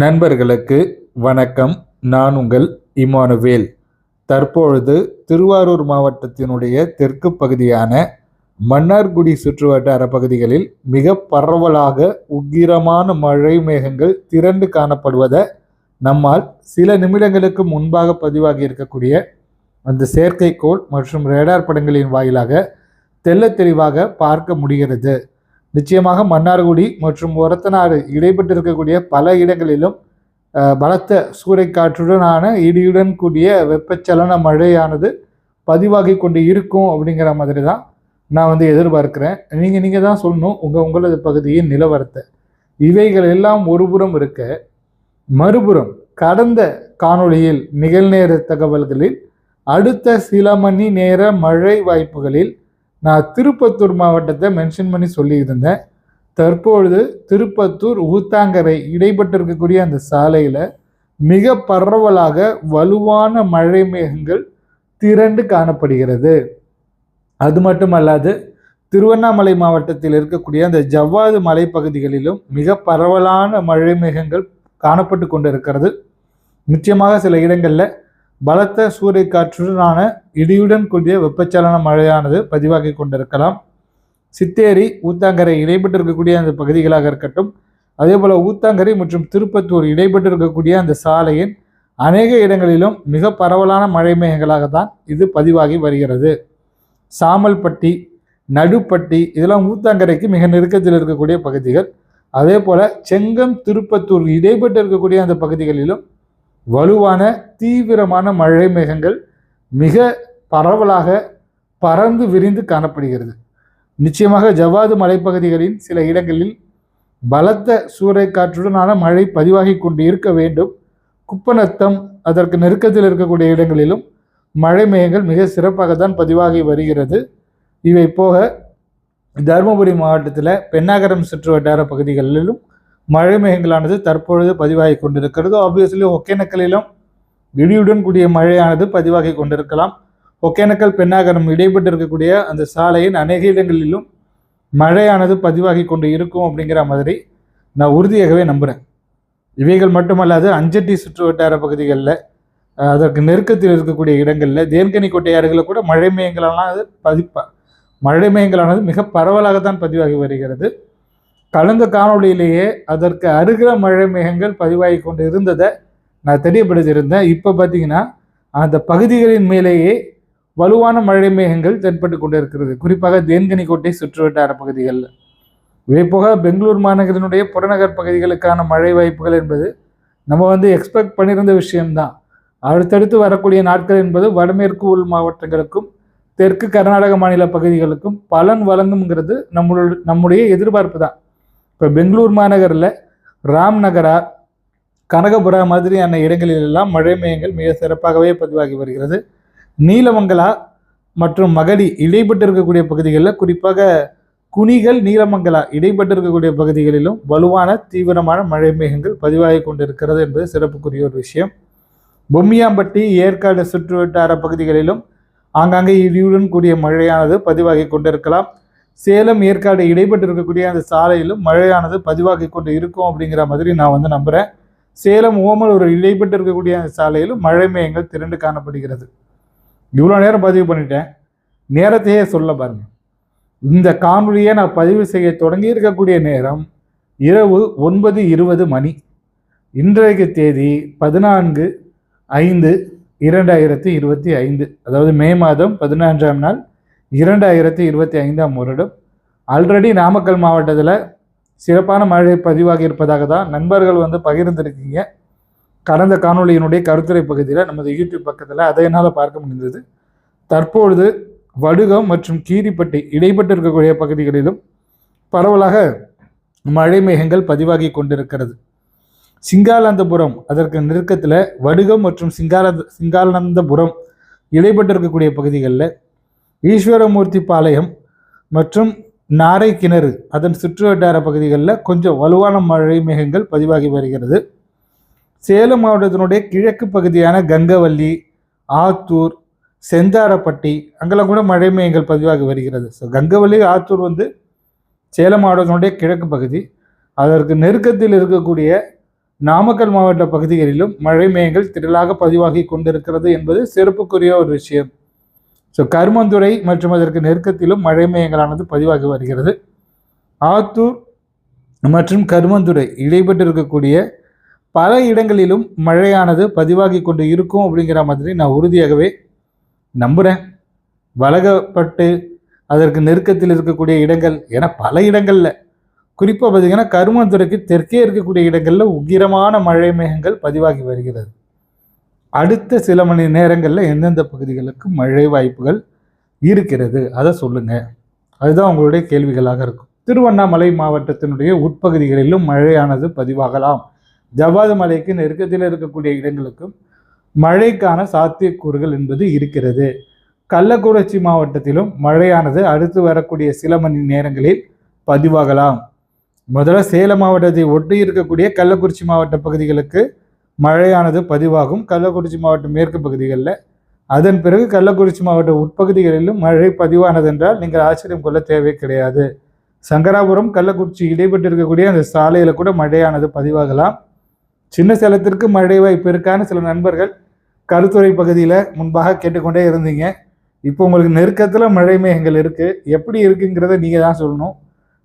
நண்பர்களுக்கு வணக்கம். நான் உங்கள் இமானுவேல். தற்பொழுது திருவாரூர் மாவட்டத்தினுடைய தெற்கு பகுதியான மன்னார்குடி சுற்றுவட்டார பகுதிகளில் மிக பரவலாக உக்கிரமான மழை மேகங்கள் திரண்டு காணப்படுவதை நம்மால் சில நிமிடங்களுக்கு முன்பாக பதிவாகி இருக்கக்கூடிய அந்த செயற்கைக்கோள் மற்றும் ரேடார் படங்களின் வாயிலாக தெல்ல தெளிவாக பார்க்க முடிகிறது. நிச்சயமாக மன்னார்குடி மற்றும் ஒரத்தநாடு இடைப்பட்டு இருக்கக்கூடிய பல இடங்களிலும் பலத்த சூறைக்காற்றுடனான இடியுடன் கூடிய வெப்பச்சலன மழையானது பதிவாகி கொண்டு இருக்கும் அப்படிங்கிற மாதிரி தான் நான் வந்து எதிர்பார்க்குறேன். நீங்கள் நீங்கள் தான் சொல்லணும் உங்கள் உங்களது பகுதியின் நிலவரத்தை. இவைகள் எல்லாம் ஒருபுறம் இருக்க மறுபுறம் கடந்த காணொளியில் நிகழ்நேர தகவல்களில் அடுத்த சில மணி நேர மழை வாய்ப்புகளில் நான் திருப்பத்தூர் மாவட்டத்தை மென்ஷன் பண்ணி சொல்லியிருந்தேன். தற்பொழுது திருப்பத்தூர் ஊத்தாங்கரை இடைப்பட்டு இருக்கக்கூடிய அந்த சாலையில் மிக பரவலாக வலுவான மழை மேகங்கள் திரண்டு காணப்படுகிறது. அது மட்டுமல்லாது திருவண்ணாமலை மாவட்டத்தில் இருக்கக்கூடிய அந்த ஜவ்வாது மலைப்பகுதிகளிலும் மிக பரவலான மழை மேகங்கள் காணப்பட்டு கொண்டிருக்கிறது. நிச்சயமாக சில இடங்களில் பலத்த சூறைக்காற்றுடனான இடியுடன் கூடிய வெப்பச்சலன மழையானது பதிவாகி கொண்டிருக்கலாம். சித்தேரி ஊத்தாங்கரை இடைப்பட்டு இருக்கக்கூடிய அந்த பகுதிகளாக இருக்கட்டும் அதே போல் ஊத்தாங்கரை மற்றும் திருப்பத்தூர் இடைப்பட்டு இருக்கக்கூடிய அந்த சாலையின் அநேக இடங்களிலும் மிக பரவலான மழை மேகங்களாக தான் இது பதிவாகி வருகிறது. சாமல்பட்டி நடுப்பட்டி இதெல்லாம் ஊத்தாங்கரைக்கு மிக நெருக்கத்தில் இருக்கக்கூடிய பகுதிகள். அதே போல் செங்கம் திருப்பத்தூர் இடைப்பட்டு இருக்கக்கூடிய அந்த பகுதிகளிலும் வலுவான தீவிரமான மழை மேகங்கள் மிக பரவலாக பறந்து விரிந்து காணப்படுகிறது. நிச்சயமாக ஜவ்வாது மலைப்பகுதிகளின் சில இடங்களில் பலத்த சூறைக்காற்றுடனான மழை பதிவாகி கொண்டு இருக்க வேண்டும். குப்பநத்தம் அதற்கு நெருக்கத்தில் இருக்கக்கூடிய இடங்களிலும் மழை மேகங்கள் மிக சிறப்பாக தான் பதிவாகி வருகிறது. இவை போக தருமபுரி மாவட்டத்தில் பெண்ணாகரம் சுற்று வட்டார பகுதிகளிலும் மழை மேகங்களானது தற்பொழுது பதிவாகி கொண்டிருக்கிறது. ஆப்வியஸ்லி ஒகேனக்கலிலும் இடியுடன் கூடிய மழையானது பதிவாகி கொண்டிருக்கலாம். ஒகேனக்கல் பெண்ணாகரம் இடைப்பட்டு இருக்கக்கூடிய அந்த சாலையின் அநேக இடங்களிலும் மழையானது பதிவாகி கொண்டு இருக்கும் அப்படிங்கிற மாதிரி நான் உறுதியாகவே நம்புகிறேன் இவைகள் மட்டுமல்லாது அஞ்சட்டி சுற்று வட்டார பகுதிகளில் அதற்கு நெருக்கத்தில் இருக்கக்கூடிய இடங்களில் தேன்கனி கொட்டையாறுகளில் கூட மழை மேயங்களானது அது பதிப்பா மழை மேயங்களானது மிக பரவலாகத்தான் பதிவாகி வருகிறது. கலந்த காணொளியிலேயே அதற்கு அருகிற மழை மேகங்கள் பதிவாகி கொண்டு இருந்ததை நான் தெரியப்படுத்தியிருந்தேன். இப்போ பார்த்தீங்கன்னா அந்த பகுதிகளின் மேலேயே வலுவான மழை மேகங்கள் தென்பட்டு கொண்டு இருக்கிறது குறிப்பாக தேன்கனிக்கோட்டை சுற்றுவட்டார பகுதிகளில் இதேபோக பெங்களூர் மாநகரினுடைய புறநகர் பகுதிகளுக்கான மழை வாய்ப்புகள் என்பது நம்ம வந்து எக்ஸ்பெக்ட் பண்ணியிருந்த விஷயம்தான். அடுத்தடுத்து வரக்கூடிய நாட்கள் என்பது வடமேற்கு உள் மாவட்டங்களுக்கும் தெற்கு கர்நாடக மாநில பகுதிகளுக்கும் பலன் வழங்குங்கிறது நம்மளோட நம்முடைய எதிர்பார்ப்பு தான் இப்போ பெங்களூர் மாநகரில் ராம்நகரா கனகபுரா மாதிரியான இடங்களிலெல்லாம் மழை மேகங்கள் மிக சிறப்பாகவே பதிவாகி வருகிறது. நீலமங்கலா மற்றும் மகடி இடைப்பட்டு இருக்கக்கூடிய பகுதிகளில் குறிப்பாக குனிகள் நீலமங்கலா இடைப்பட்டு இருக்கக்கூடிய பகுதிகளிலும் வலுவான தீவிரமான மழை மேகங்கள் பதிவாகி கொண்டிருக்கிறது என்பது சிறப்புக்குரிய ஒரு விஷயம். பொம்மியாம்பட்டி ஏற்காடு சுற்றுவட்டார பகுதிகளிலும் ஆங்காங்கே இடியுடன் கூடிய மழையானது பதிவாகி கொண்டிருக்கலாம். சேலம் ஏற்காடு இடைப்பட்டு இருக்கக்கூடிய அந்த சாலையிலும் மழையானது பதிவாகி கொண்டு இருக்கும் அப்படிங்கிற மாதிரி நான் வந்து நம்புகிறேன் சேலம் ஓமலூர் இடைப்பட்டு இருக்கக்கூடிய அந்த சாலையிலும் மழை மேயங்கள் திரண்டு காணப்படுகிறது. இவ்வளோ நேரம் பதிவு பண்ணிட்டேன். நேரத்தையே சொல்ல பாருங்கள் இந்த காணொலியை நான் பதிவு செய்ய தொடங்கி இருக்கக்கூடிய நேரம் இரவு ஒன்பது இருபது மணி. இன்றைக்கு தேதி பதினான்கு ஐந்து இரண்டாயிரத்தி இருபத்தி ஐந்து. அதாவது மே மாதம் பதினான்காம் நாள் இரண்டாயிரத்தி இருபத்தி ஐந்தாம் வருடம். ஆல்ரெடி நாமக்கல் மாவட்டத்தில் சிறப்பான மழை பதிவாகி இருப்பதாக தான் நண்பர்கள் வந்து பகிர்ந்திருக்கீங்க. கடந்த காணொளியினுடைய கருத்துரை பகுதியில் நமது யூடியூப் பக்கத்தில் அதை என்னால் பார்க்க முடிந்தது. தற்பொழுது வடுகம் மற்றும் கீரிப்பட்டி இடைப்பட்டு இருக்கக்கூடிய பகுதிகளிலும் பரவலாக மழை மேகங்கள் பதிவாகி கொண்டிருக்கிறது. சிங்காலந்தபுரம் அதற்கு நெருக்கத்தில் வடுகம் மற்றும் சிங்கால சிங்காலந்தபுரம் இடைப்பட்டு இருக்கக்கூடிய பகுதிகளில் ஈஸ்வரமூர்த்தி பாளையம் மற்றும் நாரை கிணறு அதன் சுற்றுவட்டார பகுதிகளில் கொஞ்சம் வலுவான மழை மேகங்கள் பதிவாகி வருகிறது. சேலம் மாவட்டத்தினுடைய கிழக்கு பகுதியான கங்கவல்லி ஆத்தூர் செந்தாரப்பட்டி அங்கெல்லாம் கூட மழை மேகங்கள் பதிவாகி வருகிறது. ஸோ கங்கவல்லி ஆத்தூர் வந்து சேலம் மாவட்டத்தினுடைய கிழக்கு பகுதி. அதற்கு நெருக்கத்தில் இருக்கக்கூடிய நாமக்கல் மாவட்ட பகுதிகளிலும் மழை மேகங்கள் திரளாக பதிவாகி கொண்டிருக்கிறது என்பது சிறப்புக்குரிய ஒரு விஷயம். ஸோ கருமந்துறை மற்றும் அதற்கு நெருக்கத்திலும் மழை மேகங்களானது பதிவாகி வருகிறது. ஆத்தூர் மற்றும் கருமந்துறை இடைப்பட்டு இருக்கக்கூடிய பல இடங்களிலும் மழையானது பதிவாகி கொண்டு இருக்கும் அப்படிங்கிற மாதிரி நான் உறுதியாகவே நம்புகிறேன் வலகப்பட்டு அதற்கு நெருக்கத்தில் இருக்கக்கூடிய இடங்கள் என பல இடங்களில். குறிப்பாக பார்த்தீங்கன்னா கருமந்துறைக்கு தெற்கே இருக்கக்கூடிய இடங்களில் உக்கிரமான மழை மேகங்கள் பதிவாகி வருகிறது. அடுத்த சில மணி நேரங்களில் எந்தெந்த பகுதிகளுக்கு மழை வாய்ப்புகள் இருக்கிறது? அதை சொல்லுங்கள் அதுதான் உங்களுடைய கேள்விகளாக இருக்கும். திருவண்ணாமலை மாவட்டத்தினுடைய உட்பகுதிகளிலும் மழையானது பதிவாகலாம். ஜவ்வாது மலைக்கு நெருக்கத்தில் இருக்கக்கூடிய இடங்களுக்கும் மழைக்கான சாத்தியக்கூறுகள் என்பது இருக்கிறது. கள்ளக்குறிச்சி மாவட்டத்திலும் மழையானது அடுத்து வரக்கூடிய சில மணி நேரங்களில் பதிவாகலாம். முதல்ல சேலம் மாவட்டத்தை ஒட்டி இருக்கக்கூடிய கள்ளக்குறிச்சி மாவட்ட பகுதிகளுக்கு மழையானது பதிவாகும். கள்ளக்குறிச்சி மாவட்ட மேற்கு பகுதிகளில். அதன் பிறகு கள்ளக்குறிச்சி மாவட்ட உட்பகுதிகளிலும் மழை பதிவானது என்றால் நீங்கள் ஆச்சரியம் கொள்ள தேவை கிடையாது. சங்கராபுரம் கள்ளக்குறிச்சி இடைப்பட்டு இருக்கக்கூடிய அந்த சாலையில் கூட மழையானது பதிவாகலாம். சின்ன சேலத்திற்கு மழை வாய்ப்பு இருக்கான்னு சில நண்பர்கள் கருத்துறை பகுதியில் முன்பாக கேட்டுக்கொண்டே இருந்தீங்க. இப்போ உங்களுக்கு நெருக்கத்தில் மழை மேகங்கள் இருக்குது எப்படி இருக்குங்கிறத நீங்கள் தான் சொல்லணும்.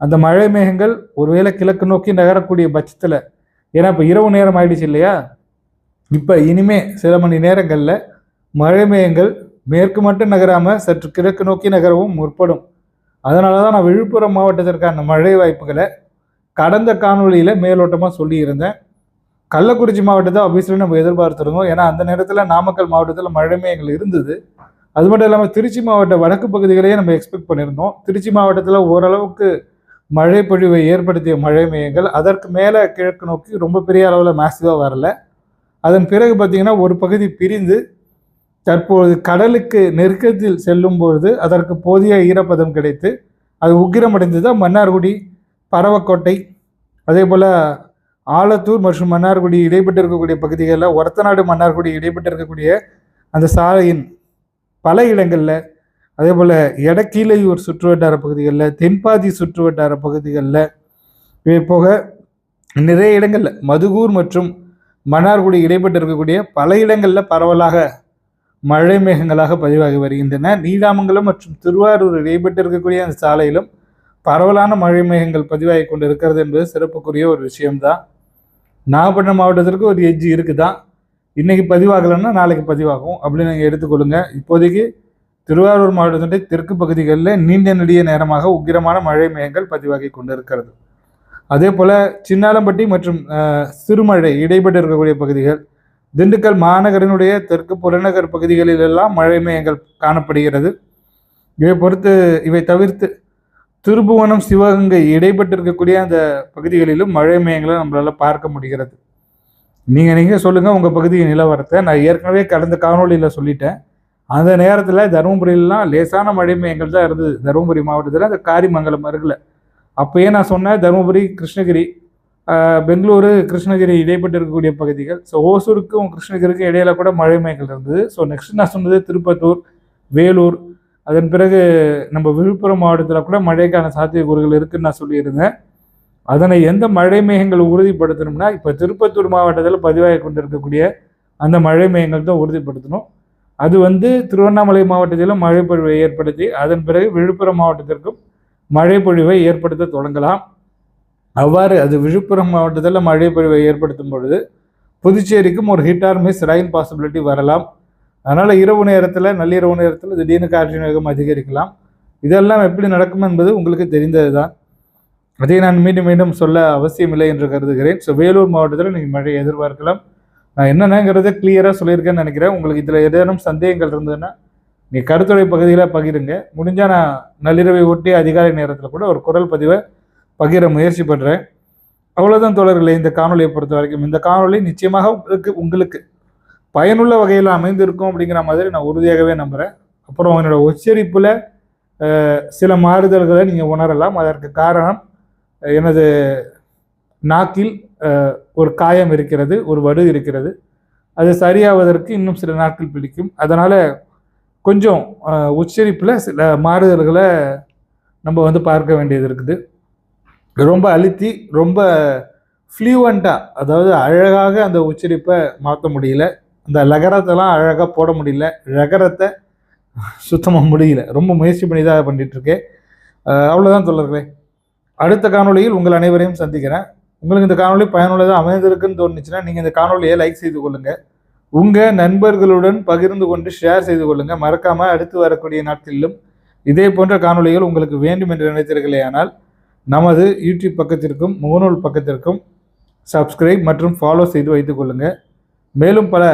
அந்த மழை மேகங்கள் ஒருவேளை கிழக்கு நோக்கி நகரக்கூடிய பட்சத்தில் ஏன்னா இப்போ இரவு நேரம் ஆயிடுச்சு இல்லையா? இப்போ இனிமே சில மணி நேரங்களில் மழை மேகங்கள் மேற்கு மட்டும் நகராமல் சற்று கிழக்கு நோக்கி நகரவும் முற்படும். அதனால தான் நான் விழுப்புரம் மாவட்டத்திற்கான மழை வாய்ப்புகளை கடந்த காணொலியில் மேலோட்டமாக சொல்லியிருந்தேன். கள்ளக்குறிச்சி மாவட்டத்தை ஆஃபீஸில் நம்ம எதிர்பார்த்துருந்தோம். ஏன்னா அந்த நேரத்தில் நாமக்கல் மாவட்டத்தில் மழை மேகங்கள் இருந்தது. அது மட்டும் இல்லாமல் திருச்சி மாவட்ட வடக்கு பகுதிகளையே நம்ம எக்ஸ்பெக்ட் பண்ணியிருந்தோம். திருச்சி மாவட்டத்தில் ஓரளவுக்கு மழை பொழிவை ஏற்படுத்திய மழை மேகங்கள் அதற்கு மேலே கிழக்கு நோக்கி ரொம்ப பெரிய அளவில் மேசிவாக வரல. அதன் பிறகு பார்த்திங்கன்னா ஒரு பகுதி பிரிந்து தற்போது கடலுக்கு நெருக்கத்தில் செல்லும் பொழுது அதற்கு போதிய ஈரப்பதம் கிடைத்து அது உக்கிரமடைந்தது. மன்னார்குடி பறவைக்கோட்டை அதே போல் ஆலத்தூர் மற்றும் மன்னார்குடி இடைப்பட்டு இருக்கக்கூடிய பகுதிகளில் ஒரத்தநாடு மன்னார்குடி இடைப்பட்டு இருக்கக்கூடிய அந்த சாலையின் பல இடங்களில் அதே போல் எடக்கீழையூர் சுற்றுவட்டார பகுதிகளில் தென்பாதி சுற்றுவட்டார பகுதிகளில் இவை போக நிறைய இடங்களில் மதுகூர் மற்றும் மன்னார்குடி இடைப்பட்டு இருக்கக்கூடிய பல இடங்களில் பரவலாக மழை மேகங்களாக பதிவாகி வருகின்றன. நீடாமங்கலம் மற்றும் திருவாரூர் இடைப்பட்டு இருக்கக்கூடிய அந்த சாலையிலும் பரவலான மழை மேகங்கள் பதிவாகி கொண்டு இருக்கிறது என்பது சிறப்புக்குரிய ஒரு விஷயம்தான். நாகப்பட்டினம் மாவட்டத்திற்கு ஒரு எஜ்ஜி இருக்குதான். இன்னைக்கு பதிவாகலைன்னா நாளைக்கு பதிவாகும். அப்படின்னு நீங்கள் எடுத்துக்கொள்ளுங்க. இப்போதைக்கு திருவாரூர் மாவட்டத்தினுடைய தெற்கு பகுதிகளில் நீண்ட நெடிய நேரமாக உக்கிரமான மழை மேகங்கள் பதிவாகி கொண்டிருக்கிறது. அதே போல் சின்னாலம்பட்டி மற்றும் சிறுமழை இடைப்பட்டு இருக்கக்கூடிய பகுதிகள் திண்டுக்கல் மாநகரினுடைய தெற்கு புறநகர் பகுதிகளிலெல்லாம் மழை மேயங்கள் காணப்படுகிறது. இவை பொறுத்து இவை தவிர்த்து திருபுவனம் சிவகங்கை இடைப்பட்டு இருக்கக்கூடிய அந்த பகுதிகளிலும் மழை மேயங்களை நம்மளால் பார்க்க முடிகிறது. நீங்கள் நீங்கள் சொல்லுங்கள் உங்கள் பகுதியின் நிலவரத்தை. நான் ஏற்கனவே கடந்த காணொலியில் சொல்லிட்டேன். அந்த நேரத்தில் தருமபுரியிலாம் லேசான மழை மேயங்கள் தான் இருந்தது. தருமபுரி மாவட்டத்தில் அந்த காரிமங்கலம் அருகில். அப்போயே நான் சொன்னேன் தருமபுரி கிருஷ்ணகிரி பெங்களூரு கிருஷ்ணகிரி இடைப்பட்டு இருக்கக்கூடிய பகுதிகள். ஸோ ஓசூருக்கும் கிருஷ்ணகிரிக்கும் இடையில கூட மழை மேகங்கள் இருந்தது. ஸோ நெக்ஸ்ட் நான் சொன்னது திருப்பத்தூர் வேலூர் அதன் பிறகு நம்ம விழுப்புரம் மாவட்டத்தில் கூட மழைக்கான சாத்தியக்கூறுகள் இருக்குன்னு நான் சொல்லியிருந்தேன். அதனை எந்த மழை மேகங்கள் உறுதிப்படுத்தணும்னா இப்போ திருப்பத்தூர் மாவட்டத்தில் பதிவாகி கொண்டிருக்கக்கூடிய அந்த மழை மேகங்கள் தான் உறுதிப்படுத்தணும். அது வந்து திருவண்ணாமலை மாவட்டத்திலும் மழை பொழிவை ஏற்படுத்தி அதன் பிறகு விழுப்புரம் மாவட்டத்திற்கும் மழை பொழிவை ஏற்படுத்த தொடங்கலாம். அவ்வாறு அது விழுப்புரம் மாவட்டத்தில் மழை பொழிவை ஏற்படுத்தும் பொழுது புதுச்சேரிக்கும் ஒரு hit or miss rain possibility வரலாம். அதனால் இரவு நேரத்தில் நள்ளிரவு நேரத்தில் திடீர்னு காற்றின் வேகம் அதிகரிக்கலாம். இதெல்லாம் எப்படி நடக்கும் என்பது உங்களுக்கு தெரிந்தது தான் அதை நான் மீண்டும் மீண்டும் சொல்ல அவசியமில்லை என்று கருதுகிறேன். ஸோ வேலூர் மாவட்டத்தில் நீங்கள் மழை எதிர்பார்க்கலாம். நான் என்னென்னங்கிறத கிளியராக சொல்லியிருக்கேன்னு நினைக்கிறேன். உங்களுக்கு இதில் ஏதேனும் சந்தேகங்கள் இருந்ததுன்னா நீ கருத்துறை பகுதியில் பகிருங்க. முடிஞ்சால் நான் நள்ளிரவை ஒட்டி அதிகாலை நேரத்தில் கூட ஒரு குரல் பதிவை பகிர முயற்சி பண்ணுறேன் அவ்வளோதான் தொடர்களே இந்த காணொலியை பொறுத்த வரைக்கும். இந்த காணொலி நிச்சயமாக உங்களுக்கு உங்களுக்கு பயனுள்ள வகையில் அமைந்திருக்கும் அப்படிங்கிற மாதிரி நான் உறுதியாகவே நம்புகிறேன் அப்புறம் என்னோட உச்சரிப்பில் சில மாறுதல்களை நீங்கள் உணரலாம். அதற்கு காரணம் எனது நாக்கில் ஒரு காயம் இருக்கிறது ஒரு வடு இருக்கிறது. அது சரியாவதற்கு இன்னும் சில நாட்கள் பிடிக்கும். அதனால் கொஞ்சம் உச்சரிப்பில் சில மாறுதல்களை நம்ம வந்து பார்க்க வேண்டியது இருக்குது. ரொம்ப அழுத்தி ரொம்ப ஃப்ளூவண்ட்டாக அதாவது அழகாக அந்த உச்சரிப்பை மாற்ற முடியல. அந்த லகரத்தெல்லாம் அழகாக போட முடியல. லகரத்தை சுத்தமாக முடியல. ரொம்ப முயற்சி பண்ணி தான் பண்ணிகிட்ருக்கேன் அவ்வளோதான் தொடர்களே அடுத்த காணொளியில் உங்கள் அனைவரையும் சந்திக்கிறேன். உங்களுக்கு இந்த காணொளி பயனுள்ளதாக அமைந்திருக்குன்னு தோணுச்சுன்னா நீங்கள் இந்த காணொலியை லைக் செய்து கொள்ளுங்கள் உங்கள் நண்பர்களுடன் பகிர்ந்து கொண்டு ஷேர் செய்து கொள்ளுங்கள் மறக்காமல் அடுத்து வரக்கூடிய நாட்களிலும் இதே போன்ற காணொளிகள் உங்களுக்கு வேண்டும் என்று நினைத்தீர்களே ஆனால் நமது யூடியூப் பக்கத்திற்கும் முகநூல் பக்கத்திற்கும் சப்ஸ்கிரைப் மற்றும் ஃபாலோ செய்து வைத்துக் கொள்ளுங்கள் மேலும் பல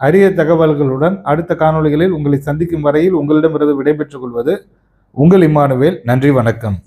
அரிய தகவல்களுடன் அடுத்த காணொளிகளில் உங்களை சந்திக்கும் வரையில் உங்களிடமிருந்து விடைபெற்றுக் கொள்வது உங்கள் இம்மானுவேல். நன்றி வணக்கம்.